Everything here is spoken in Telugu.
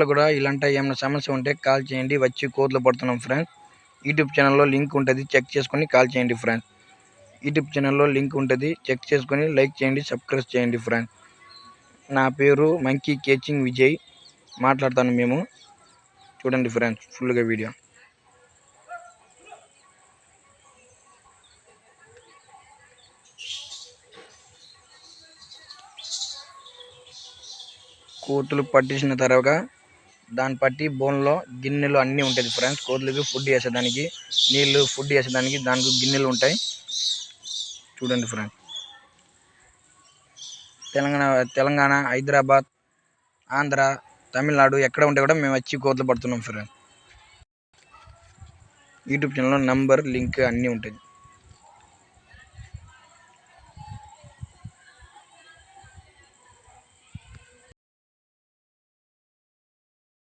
లో కూడా ఇలాంటి ఏమైనా సమస్య ఉంటే కాల్ చేయండి. వచ్చి కోతులు పడుతున్నాం ఫ్రెండ్స్. యూట్యూబ్ ఛానల్లో లింక్ ఉంటుంది. చెక్ చేసుకొని కాల్ చేయండి ఫ్రెండ్స్. యూట్యూబ్ ఛానల్లో లింక్ ఉంటుంది. చెక్ చేసుకొని లైక్ చేయండి. సబ్స్క్రైబ్ చేయండి ఫ్రెండ్స్. నా పేరు మంకీ కేచింగ్ విజయ్. మాట్లాడతాను మేము. చూడండి ఫ్రెండ్స్ ఫుల్గా వీడియో. కోతులు పట్టించిన తర్వాత దాన్ని బట్టి బోన్లో గిన్నెలు అన్నీ ఉంటుంది ఫ్రెండ్స్. కోతులకి ఫుడ్ వేసేదానికి నీళ్ళు ఫుడ్ వేసేదానికి దానికి గిన్నెలు ఉంటాయి. చూడండి ఫ్రెండ్స్ తెలంగాణ తెలంగాణ హైదరాబాద్ ఆంధ్ర తమిళనాడు ఎక్కడ ఉంటే కూడా మేము వచ్చి కోతలు పడుతున్నాం ఫ్రెండ్స్ యూట్యూబ్ ఛానల్లో నంబర్ లింక్ అన్నీ ఉంటుంది